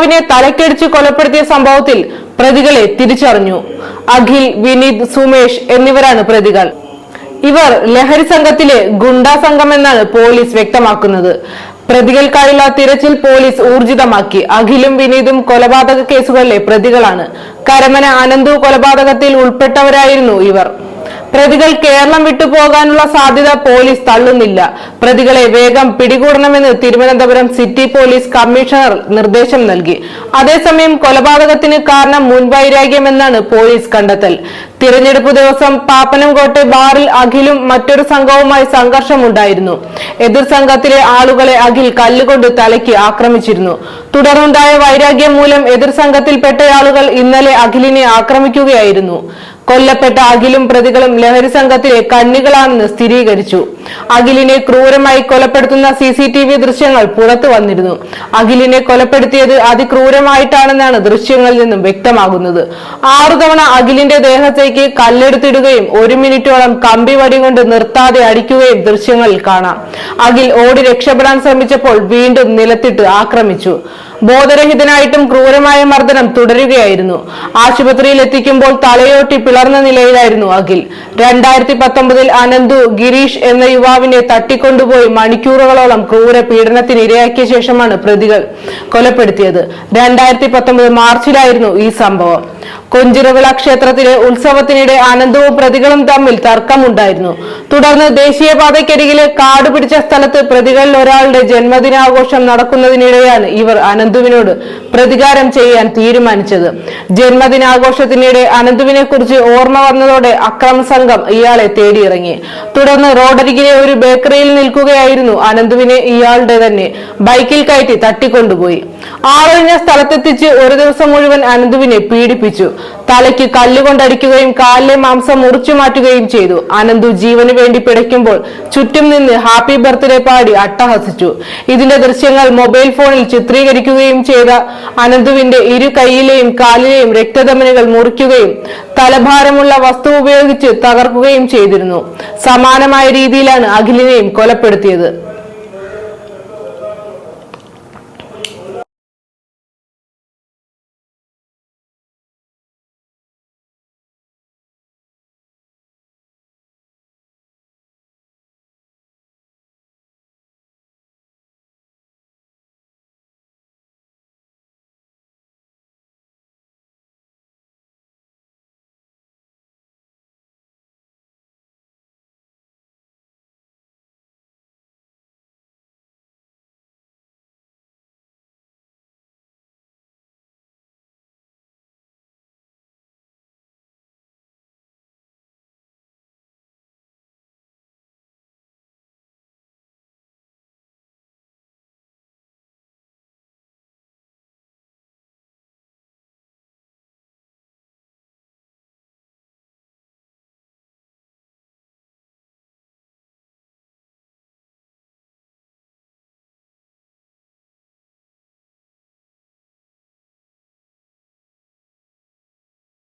യുവാവിനെ തലക്കടിച്ച് കൊലപ്പെടുത്തിയ സംഭവത്തിൽ പ്രതികളെ തിരിച്ചറിഞ്ഞു. അഖിൽ വിനീത് സുമേഷ് എന്നിവരാണ് പ്രതികൾ. ഇവർ ലഹരി സംഘത്തിലെ ഗുണ്ടാ സംഘം എന്നാണ് പോലീസ് വ്യക്തമാക്കുന്നത്. പ്രതികൾക്കായുള്ള തിരച്ചിൽ പോലീസ് ഊർജിതമാക്കി. അഖിലും വിനീതും കൊലപാതക കേസുകളിലെ പ്രതികളാണ്. കരമന അനന്തു കൊലപാതകത്തിൽ ഉൾപ്പെട്ടവരായിരുന്നു ഇവർ. പ്രതികൾ കേരളം വിട്ടുപോകാനുള്ള സാധ്യത പോലീസ് തള്ളുന്നില്ല. പ്രതികളെ വേഗം പിടികൂടണമെന്ന് തിരുവനന്തപുരം സിറ്റി പോലീസ് കമ്മീഷണർ നിർദ്ദേശം നൽകി. അതേസമയം കൊലപാതകത്തിന് കാരണം മുൻവൈരാഗ്യമെന്നാണ് പോലീസ് കണ്ടെത്തൽ. തിരഞ്ഞെടുപ്പ് ദിവസം പാപ്പനംകോട്ടെ ബാറിൽ അഖിലും മറ്റൊരു സംഘവുമായി സംഘർഷമുണ്ടായിരുന്നു. എതിർ സംഘത്തിലെ ആളുകളെ അഖിൽ കല്ലുകൊണ്ട് തലയ്ക്ക് ആക്രമിച്ചിരുന്നു. തുടർന്നുണ്ടായ വൈരാഗ്യം മൂലം എതിർ സംഘത്തിൽപ്പെട്ടയാളുകൾ ഇന്നലെ അഖിലിനെ ആക്രമിക്കുകയായിരുന്നു. കൊല്ലപ്പെട്ട അഖിലും പ്രതികളും ലഹരി സംഘത്തിലെ കണ്ണികളാണെന്ന് സ്ഥിരീകരിച്ചു. അഖിലിനെ ക്രൂരമായി കൊലപ്പെടുത്തുന്ന സി സി ടി വി ദൃശ്യങ്ങൾ പുറത്തു വന്നിരുന്നു. അഖിലിനെ കൊലപ്പെടുത്തിയത് അതിക്രൂരമായിട്ടാണെന്നാണ് ദൃശ്യങ്ങളിൽ നിന്നും വ്യക്തമാകുന്നത്. ആറു തവണ അഖിലിന്റെ ദേഹത്തേക്ക് കല്ലെടുത്തിടുകയും ഒരു മിനിറ്റോളം കമ്പി വടി കൊണ്ട് നിർത്താതെ അടിക്കുകയും ദൃശ്യങ്ങളിൽ കാണാം. അഖിൽ ഓടി രക്ഷപ്പെടാൻ ശ്രമിച്ചപ്പോൾ വീണ്ടും നിലത്തിട്ട് ആക്രമിച്ചു. ബോധരഹിതനായിട്ടും ക്രൂരമായ മർദ്ദനം തുടരുകയായിരുന്നു. ആശുപത്രിയിൽ എത്തിക്കുമ്പോൾ തലയോട്ടി പിളർന്ന നിലയിലായിരുന്നു അഖിൽ. രണ്ടായിരത്തി പത്തൊമ്പതിൽ അനന്തു ഗിരീഷ് എന്ന യുവാവിനെ തട്ടിക്കൊണ്ടുപോയി മണിക്കൂറുകളോളം ക്രൂര പീഡനത്തിന് ഇരയാക്കിയ ശേഷമാണ് പ്രതികൾ കൊലപ്പെടുത്തിയത്. രണ്ടായിരത്തി പത്തൊമ്പത് മാർച്ചിലായിരുന്നു ഈ സംഭവം. കൊഞ്ചിറവിള ക്ഷേത്രത്തിലെ ഉത്സവത്തിനിടെ അനന്തവും പ്രതികളും തമ്മിൽ തർക്കമുണ്ടായിരുന്നു. തുടർന്ന് ദേശീയപാതയ്ക്കരികിലെ കാട് പിടിച്ച സ്ഥലത്ത് പ്രതികളിൽ ഒരാളുടെ ജന്മദിനാഘോഷം നടക്കുന്നതിനിടെയാണ് ഇവർ അനന്തുവിനോട് പ്രതികാരം ചെയ്യാൻ തീരുമാനിച്ചത്. ജന്മദിനാഘോഷത്തിനിടെ അനന്തുവിനെ കുറിച്ച് ഓർമ്മ വന്നതോടെ അക്രമ സംഘം ഇയാളെ തേടിയിറങ്ങി. തുടർന്ന് റോഡരികിലെ ഒരു ബേക്കറിയിൽ നിൽക്കുകയായിരുന്നു അനന്തുവിനെ ഇയാളുടെ തന്നെ. ബൈക്കിൽ കയറ്റി തട്ടിക്കൊണ്ടുപോയി. ആളൊഴിഞ്ഞ സ്ഥലത്തെത്തിച്ച് ഒരു ദിവസം മുഴുവൻ അനന്തുവിനെ പീഡിപ്പിച്ചു. തലയ്ക്ക് കല്ലുകൊണ്ടടിക്കുകയും കാലിലെ മാംസം മുറിച്ചു മാറ്റുകയും ചെയ്തു. അനന്തു ജീവന് വേണ്ടി പിടയ്ക്കുമ്പോൾ ചുറ്റും നിന്ന് ഹാപ്പി ബർത്ത്ഡേ പാടി അട്ടഹസിച്ചു. ഇതിന്റെ ദൃശ്യങ്ങൾ മൊബൈൽ ഫോണിൽ ചിത്രീകരിക്കുകയും ചെയ്ത അനന്തുവിന്റെ ഇരു കൈയിലെയും കാലിലെയും രക്തധമനികൾ മുറിക്കുകയും തലഭാരമുള്ള വസ്തു ഉപയോഗിച്ച് തകർക്കുകയും ചെയ്തിരുന്നു. സമാനമായ രീതിയിലാണ് അഖിലിനെയും കൊലപ്പെടുത്തിയത്.